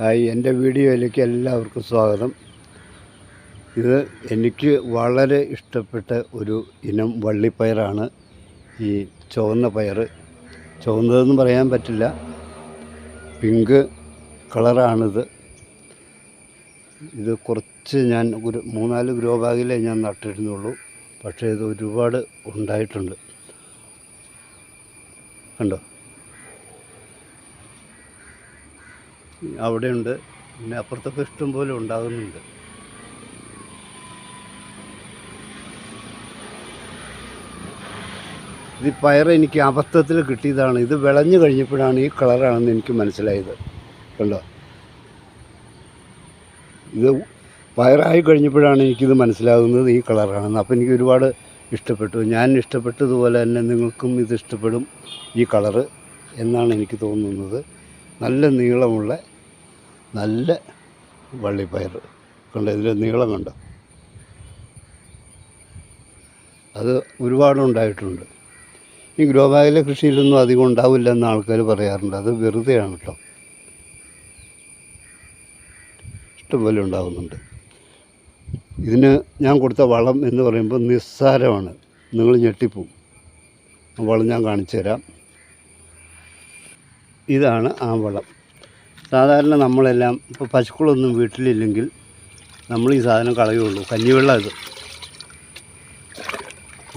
Hi എന്റെ വീഡിയോയിലേക്ക് എല്ലാവർക്കും സ്വാഗതം. ഇത് എനിക്ക് വളരെ ഇഷ്ടപ്പെട്ട ഒരു ഇനം വള്ളിപ്പയറാണ്. ഈ ചുവന്ന പയർ ചുവന്നതെന്ന് പറയാൻ പറ്റില്ല. പിങ്ക് കളറാണിത്. ഇത് കുറച്ച് ഞാൻ ഒരു മൂന്നാൽ ഗ്രോ ബാഗിലേ ഞാൻ നട്ടിരുന്നുള്ളൂ. പക്ഷേ ഇത് ഒരുപാട് ഉണ്ടായിട്ടുണ്ട്. കണ്ടോ? അവിടെയുണ്ട്. പിന്നെ അപ്പുറത്തൊക്കെ ഇഷ്ടം പോലെ ഉണ്ടാകുന്നുണ്ട് ഇത് പയർ എനിക്ക് അബദ്ധത്തിൽ കിട്ടിയതാണ്. ഇത് വിളഞ്ഞു കഴിഞ്ഞപ്പോഴാണ് ഈ കളറാണെന്ന് എനിക്ക് മനസ്സിലായത്. കണ്ടോ? ഇത് പയറായി കഴിഞ്ഞപ്പോഴാണ് എനിക്കിത് മനസ്സിലാകുന്നത് ഈ കളറാണെന്ന്. അപ്പോൾ എനിക്ക് ഒരുപാട് ഇഷ്ടപ്പെട്ടു. ഞാൻ ഇഷ്ടപ്പെട്ടതുപോലെ തന്നെ നിങ്ങൾക്കും ഇത് ഇഷ്ടപ്പെടും ഈ കളറ് എന്നാണ് എനിക്ക് തോന്നുന്നത്. നല്ല നീളമുള്ള നല്ല വള്ളിപ്പയർ. കണ്ടോ? ഇതിന്റെ നീളം കണ്ടോ? അത് ഒരുപാടുണ്ടായിട്ടുണ്ട്. ഈ ഗ്രോ ബാഗിലെ കൃഷിയിലൊന്നും അധികം ഉണ്ടാവില്ല എന്ന് ആൾക്കാർ പറയാറുണ്ട്. അത് വെറുതെയാണ് കേട്ടോ. ഇഷ്ടംപോലെ ഉണ്ടാകുന്നുണ്ട് ഇതിന് ഞാൻ കൊടുത്ത വളം എന്ന് പറയുമ്പോൾ നിസ്സാരമാണ്. നിങ്ങൾ ഞെട്ടിപ്പോവും. വളം ഞാൻ കാണിച്ചു തരാം ഇതാണ് ആ വളം. സാധാരണ നമ്മളെല്ലാം ഇപ്പോൾ പശുക്കളൊന്നും വീട്ടിലില്ലെങ്കിൽ നമ്മൾ ഈ സാധനം കളയുള്ളൂ. കഞ്ഞിവെള്ളം ഇത്.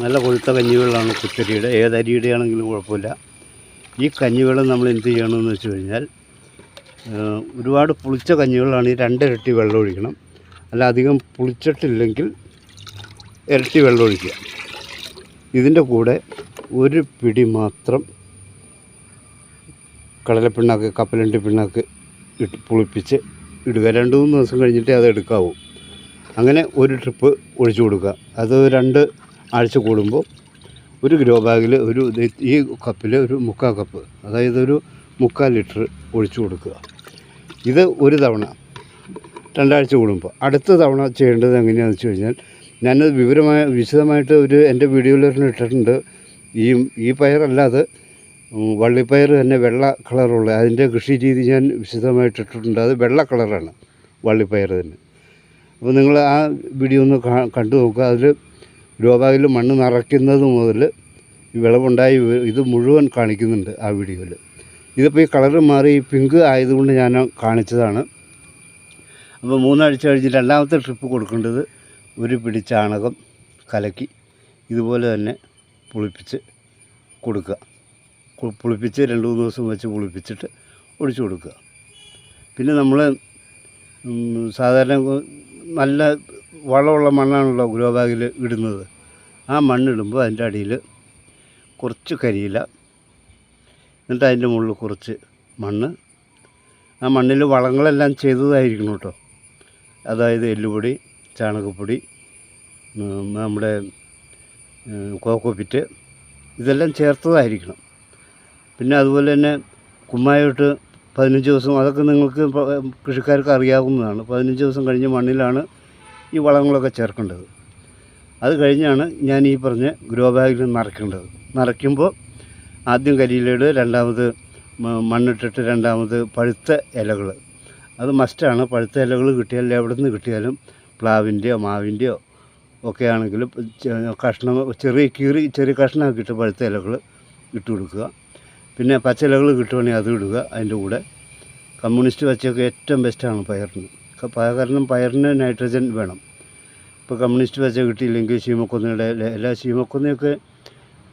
നല്ല കൊഴുത്ത കഞ്ഞിവെള്ളമാണ് കുത്തരിയുടെ. ഏതരിയുടെ ആണെങ്കിലും കുഴപ്പമില്ല. ഈ കഞ്ഞിവെള്ളം നമ്മൾ എന്ത് ചെയ്യണമെന്ന് വെച്ച് കഴിഞ്ഞാൽ ഒരുപാട് പുളിച്ച കഞ്ഞിവെള്ളമാണ് ഈ രണ്ടിരട്ടി വെള്ളം ഒഴിക്കണം. അല്ല അധികം പുളിച്ചിട്ടില്ലെങ്കിൽ ഇരട്ടി വെള്ളം ഒഴിക്കുക. ഇതിന്റെ കൂടെ ഒരു പിടി മാത്രം കടലപ്പിണ്ണാക്ക് കപ്പലണ്ടി പിണ്ണാക്ക് ഇട്ട് പുളിപ്പിച്ച് ഇടുക. രണ്ട് മൂന്ന് ദിവസം കഴിഞ്ഞിട്ട് അത് എടുക്കാവൂ. അങ്ങനെ ഒരു ട്രിപ്പ് ഒഴിച്ചു കൊടുക്കുക. അത് രണ്ട് ആഴ്ച കൂടുമ്പോൾ ഒരു ഗ്രോ ബാഗിൽ ഒരു ഈ കപ്പിൽ ഒരു മുക്കാൽ കപ്പ് അതായത് ഒരു മുക്കാൽ ലിറ്റർ ഒഴിച്ചു കൊടുക്കുക. ഇത് ഒരു തവണ രണ്ടാഴ്ച കൂടുമ്പോൾ. അടുത്ത തവണ ചെയ്യേണ്ടത് എങ്ങനെയാണെന്ന് വെച്ച് കഴിഞ്ഞാൽ ഞാനത് വിവരമായ വിശദമായിട്ട് ഒരു എന്റെ വീഡിയോയിൽ ഇട്ടിട്ടുണ്ട്. ഈ ഈ പയറല്ലാതെ വള്ളിപ്പയർ തന്നെ വെള്ള കളറുള്ള അതിന്റെ കൃഷി രീതി ഞാൻ വിശദമായിട്ട് ഇട്ടിട്ടുണ്ട് അത് വെള്ള കളറാണ് വള്ളിപ്പയർ തന്നെ. അപ്പോൾ നിങ്ങൾ ആ വീഡിയോ ഒന്ന് കണ്ടു നോക്കുക. അതിൽ രോബാഗിൽ മണ്ണ് നിറയ്ക്കുന്നത് മുതൽ വിളവുണ്ടായി ഇത് മുഴുവൻ കാണിക്കുന്നുണ്ട് ആ വീഡിയോയിൽ. ഇതിപ്പോൾ ഈ കളറ് മാറി പിങ്ക് ആയതുകൊണ്ട് ഞാൻ കാണിച്ചതാണ്. അപ്പോൾ മൂന്നാഴ്ച കഴിഞ്ഞ് രണ്ടാമത്തെ ട്രിപ്പ് കൊടുക്കേണ്ടത് ഒരു പിടി ചാണകം കലക്കി ഇതുപോലെ തന്നെ പുളിപ്പിച്ച് കൊടുക്കുക. പുളിപ്പിച്ച് രണ്ട് മൂന്ന് ദിവസം വെച്ച് പുളിപ്പിച്ചിട്ട് ഒഴിച്ചു കൊടുക്കുക. പിന്നെ നമ്മൾ സാധാരണ നല്ല വളമുള്ള മണ്ണാണല്ലോ ഗ്രോ ബാഗിൽ ഇടുന്നത്. ആ മണ്ണിടുമ്പോൾ അതിന്റെ അടിയിൽ കുറച്ച് കരിയില എന്നിട്ട് അതിന്റെ മുകളിൽ കുറച്ച് മണ്ണ്. ആ മണ്ണിൽ വളങ്ങളെല്ലാം ചെയ്തതായിരിക്കണം കേട്ടോ. അതായത് എല്ലുപൊടി ചാണകപ്പൊടി നമ്മുടെ കോക്കോപ്പിറ്റ് ഇതെല്ലാം ചേർത്തതായിരിക്കണം. പിന്നെ അതുപോലെ തന്നെ കുമ്മായിട്ട് പതിനഞ്ച് ദിവസം അതൊക്കെ നിങ്ങൾക്ക് കൃഷിക്കാർക്ക് അറിയാവുന്നതാണ്. പതിനഞ്ച് ദിവസം കഴിഞ്ഞ് മണ്ണിലാണ് ഈ വളങ്ങളൊക്കെ ചേർക്കേണ്ടത്. അത് കഴിഞ്ഞാണ് ഞാൻ ഈ പറഞ്ഞ ഗ്രോ ബാഗിൽ നിറയ്ക്കേണ്ടത്. നിറയ്ക്കുമ്പോൾ ആദ്യം കരിയിലിട് രണ്ടാമത് മണ്ണിട്ടിട്ട് രണ്ടാമത് പഴുത്ത ഇലകൾ. അത് മസ്റ്റാണ്. പഴുത്ത ഇലകൾ കിട്ടിയാൽ എവിടെ നിന്ന് കിട്ടിയാലും പ്ലാവിന്റെയോ മാവിന്റെയോ ഒക്കെ ആണെങ്കിലും കഷ്ണം ചെറിയ കീറി ചെറിയ കഷ്ണമാക്കിയിട്ട് പഴുത്ത ഇലകൾ ഇട്ട് കൊടുക്കുക. പിന്നെ പച്ചിലകൾ കിട്ടുവാണെങ്കിൽ അത് ഇടുക അതിന്റെ കൂടെ. കമ്മ്യൂണിസ്റ്റ് പച്ചയൊക്കെ ഏറ്റവും ബെസ്റ്റാണ് പയറിന്. കാരണം പയറിന് നൈട്രജൻ വേണം. ഇപ്പോൾ കമ്മ്യൂണിസ്റ്റ് പച്ച കിട്ടിയില്ലെങ്കിൽ ശീമക്കൊന്നയുടെ എല്ലാ ശീമക്കൊന്നയൊക്കെ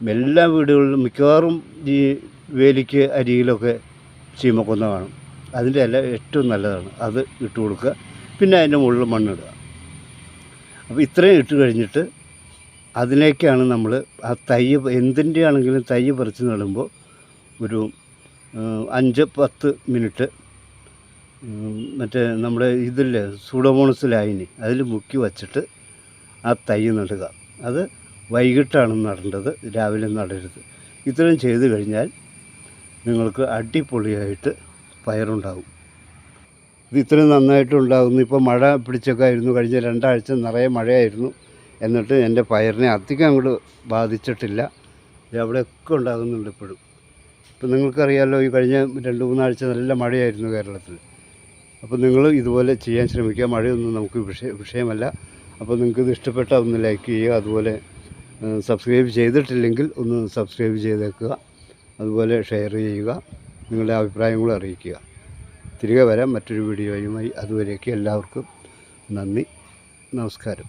എല്ലാ വീടുകളിലും മിക്കവാറും ഈ വേലിക്ക് അരിയിലൊക്കെ ചീമക്കുന്ന കാണും. അതിന്റെ ഇല ഏറ്റവും നല്ലതാണ്. അത് ഇട്ട് കൊടുക്കുക. പിന്നെ അതിന്റെ മുകളിൽ മണ്ണിടുക. അപ്പോൾ ഇത്രയും ഇട്ട് കഴിഞ്ഞിട്ട് അതിലേക്കാണ് നമ്മൾ ആ തൈ എന്തിന്റെ ആണെങ്കിലും തൈ പറിച്ച് നടുമ്പോൾ ഒരു അഞ്ച് പത്ത് മിനിറ്റ്. മറ്റേ നമ്മുടെ ഇതില്ലേ സൂഡോമോണസ് ലായിനി അതിൽ മുക്കി വച്ചിട്ട് ആ തൈ നടുക. അത് വൈകിട്ടാണ് നടേണ്ടത് രാവിലെ നടരുത്. ഇത്രയും ചെയ്തു കഴിഞ്ഞാൽ നിങ്ങൾക്ക് അടിപൊളിയായിട്ട് പയറുണ്ടാകും ഇത് ഇത്രയും നന്നായിട്ടുണ്ടാകുന്നു ഇപ്പോൾ മഴ പിടിച്ചൊക്കെ ആയിരുന്നു. കഴിഞ്ഞ രണ്ടാഴ്ച നിറയെ മഴയായിരുന്നു. എന്നിട്ട് എന്റെ പയറിനെ അധികം അങ്ങോട്ട് ബാധിച്ചിട്ടില്ല. അവിടെയൊക്കെ ഉണ്ടാകുന്നുണ്ട് ഇപ്പോഴും. ഇപ്പം നിങ്ങൾക്കറിയാമല്ലോ ഈ കഴിഞ്ഞ രണ്ട് മൂന്നാഴ്ച നല്ല മഴയായിരുന്നു കേരളത്തിൽ. അപ്പോൾ നിങ്ങൾ ഇതുപോലെ ചെയ്യാൻ ശ്രമിക്കുക. മഴയൊന്നും നമുക്ക് വിഷയ വിഷയമല്ല. അപ്പോൾ നിങ്ങൾക്ക് ഇത് ഇഷ്ടപ്പെട്ടാൽ ഒന്ന് ലൈക്ക് ചെയ്യുക അതുപോലെ സബ്സ്ക്രൈബ് ചെയ്തിട്ടില്ലെങ്കിൽ ഒന്ന് സബ്സ്ക്രൈബ് ചെയ്തേക്കുക അതുപോലെ ഷെയർ ചെയ്യുക നിങ്ങളുടെ അഭിപ്രായങ്ങളും അറിയിക്കുക. തിരികെ വരാം മറ്റൊരു വീഡിയോയുമായി. അതുവരേക്ക് എല്ലാവർക്കും നന്ദി. നമസ്കാരം.